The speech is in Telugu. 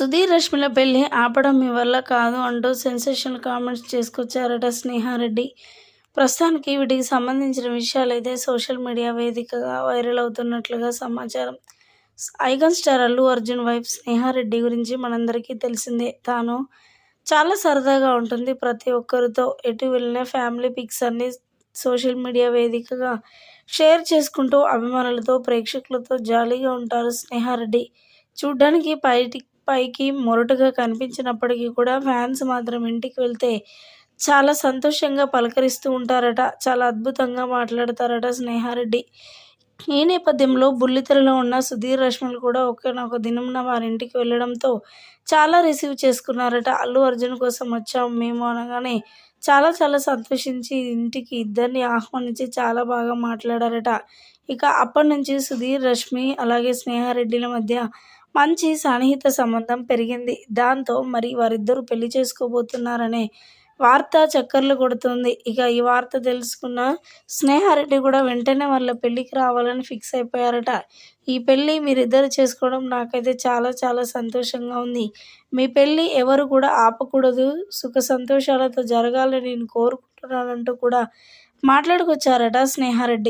సుధీర్ రష్మిల పెళ్ళి ఆపడం మీ వల్ల కాదు అంటూ సెన్సేషనల్ కామెంట్స్ చేసుకొచ్చారట స్నేహారెడ్డి. ప్రస్తుతానికి వీటికి సంబంధించిన విషయాలైతే సోషల్ మీడియా వేదికగా వైరల్ అవుతున్నట్లుగా సమాచారం. Icon star Allu Arjun wife Sneha Reddy గురించి మనందరికీ తెలిసిందే. తాను చాలా సరదాగా ఉంటుంది ప్రతి ఒక్కరితో. ఎటు వెళ్ళిన ఫ్యామిలీ పిక్స్ అన్ని సోషల్ మీడియా వేదికగా షేర్ చేసుకుంటూ అభిమానులతో ప్రేక్షకులతో జాలీగా ఉంటారు స్నేహారెడ్డి. చూడ్డానికి బయటి పైకి మొరటుగా కనిపించినప్పటికీ కూడా ఫ్యాన్స్ మాత్రం ఇంటికి వెళ్తే చాలా సంతోషంగా పలకరిస్తూ ఉంటారట చాలా అద్భుతంగా మాట్లాడతారట స్నేహారెడ్డి. ఈ నేపథ్యంలో బుల్లితెరలో ఉన్న సుధీర్ రష్మిలు కూడా ఒకనొక దినమున వారింటికి వెళ్ళడంతో చాలా రిసీవ్ చేసుకున్నారట. అల్లు అర్జున్ కోసం వచ్చాము మేము అనగానే చాలా చాలా సంతోషించి ఇంటికి ఇద్దరిని ఆహ్వానించి చాలా బాగా మాట్లాడారట. ఇక అప్పటి నుంచి సుధీర్ రష్మి అలాగే స్నేహారెడ్డిల మధ్య మంచి సన్నిహిత సంబంధం పెరిగింది. దాంతో మరి వారిద్దరూ పెళ్ళి చేసుకోబోతున్నారనే వార్త చక్కర్లు కొడుతుంది. ఇక ఈ వార్త తెలుసుకున్న స్నేహారెడ్డి కూడా వెంటనే వాళ్ళ పెళ్ళికి రావాలని ఫిక్స్ అయిపోయారట. ఈ పెళ్ళి మీరిద్దరు చేసుకోవడం నాకైతే చాలా చాలా సంతోషంగా ఉంది. మీ పెళ్ళి ఎవరు కూడా ఆపకూడదు. సుఖ సంతోషాలతో జరగాలని నేను కోరుకుంటున్నానంటూ కూడా మాట్లాడుకొచ్చారట స్నేహారెడ్డి.